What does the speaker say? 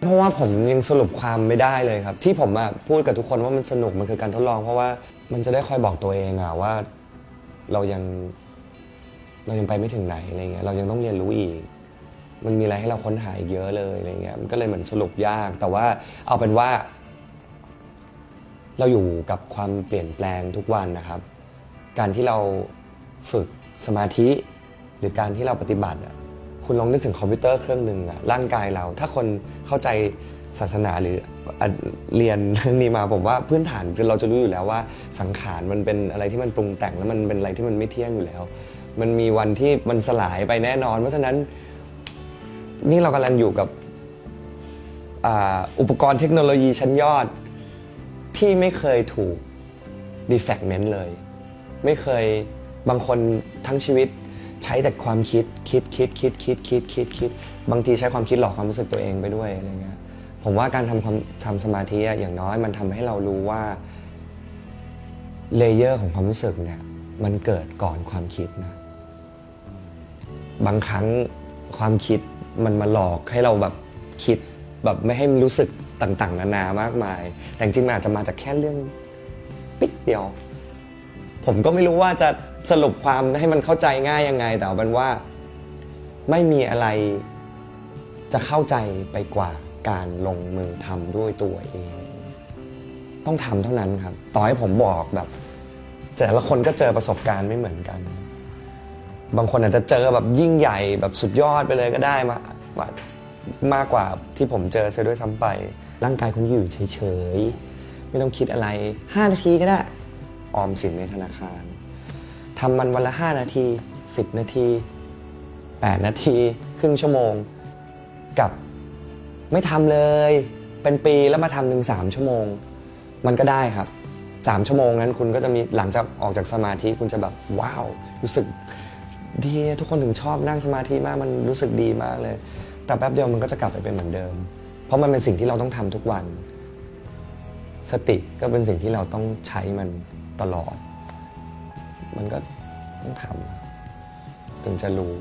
เพราะว่าผมยังสรุปความไม่ได้เลยครับ ที่ผมอะพูดกับทุกคนว่ามันสนุกมันคือการทดลอง เพราะว่ามันจะได้คอยบอกตัวเองอะว่า เรายัง เรายังไปไม่ถึงไหนอะไรเงี้ยเรายังต้องเรียนรู้อีก มันมีอะไรให้เราค้นหาอีกเยอะเลยอะไรเงี้ยมันก็เลยเหมือนสรุปยาก แต่ว่าเอาเป็นว่า เราอยู่กับความเปลี่ยนแปลงทุกวันนะครับ การที่เราฝึกสมาธิ หรือการที่เราปฏิบัติอะ คุณลองนึกถึงคอมพิวเตอร์เครื่องหนึ่งอะร่างกายเรา ถ้าคนเข้าใจศาสนาหรือเรียนเรื่องนี้มาผมว่าพื้นฐานเราจะรู้อยู่แล้วว่าสังขารมันเป็นอะไรที่มันปรุงแต่งแล้วมันเป็นอะไรที่มันไม่เที่ยงอยู่แล้ว มันมีวันที่มันสลายไปแน่นอน เพราะฉะนั้นนี่เรากำลังอยู่กับอ,อุปกรณ์เทคโนโลยีชั้นยอดที่ไม่เคยถูก defragment เลย ไม่เคยบางคนทั้งชีวิต ใช้แต่ความคิดคิดคิดคิดคิดคิดคิดคิดบางทีใช้ความคิดหลอกความรู้สึกตัวเองไปด้วยอะไรเงี้ยผมว่าการทำความทำสมาธิอย่างน้อยมันทำให้เรารู้ว่าเลเยอร์ของความรู้สึกเนี่ยมันเกิดก่อนความคิดนะบางครั้งความคิดมันมาหลอกให้เราแบบคิดแบบไม่ให้มันรู้สึกต่าง ๆ นานามากมาย แต่จริงๆมันอาจจะมาจากแค่เรื่องปิ๊กเดียว ผมก็ไม่รู้ว่าจะ สรุปความให้มันเข้าใจง่ายยังไง แต่เอาเป็นว่า ไม่มีอะไรจะเข้าใจไปกว่าการลงมือทำด้วยตัวเอง ต้องทำเท่านั้นครับ ต่อให้ผมบอกแบบ แต่ละคนก็เจอประสบการณ์ไม่เหมือนกัน บางคนอาจจะเจอแบบยิ่งใหญ่แบบสุดยอดไปเลยก็ได้มามามากกว่าที่ผมเจอซะด้วยซ้ำไป ร่างกายคุณอยู่เฉยๆ ไม่ต้องคิดอะไร 5 นาทีก็ได้ ออมสินในธนาคาร ทำมันวันละ 5 นาที 10 นาที 8 นาที ครึ่งชั่วโมง กับไม่ทำเลย เป็นปีแล้วมาทำหนึ่งสามชั่วโมง มันก็ได้ครับสามชั่วโมงนั้นคุณก็จะมีหลังจากออกจากสมาธิคุณจะแบบว้าว รู้สึกดีทุกคนถึงชอบนั่งสมาธิมากมันรู้สึกดีมากเลย แต่แป๊บเดียวมันก็จะกลับไปเป็นเหมือนเดิม เพราะมันเป็นสิ่งที่เราต้องทำทุกวัน สติก็เป็นสิ่งที่เราต้องใช้มันตลอด มันก็ ต้องทำถึงจะรู้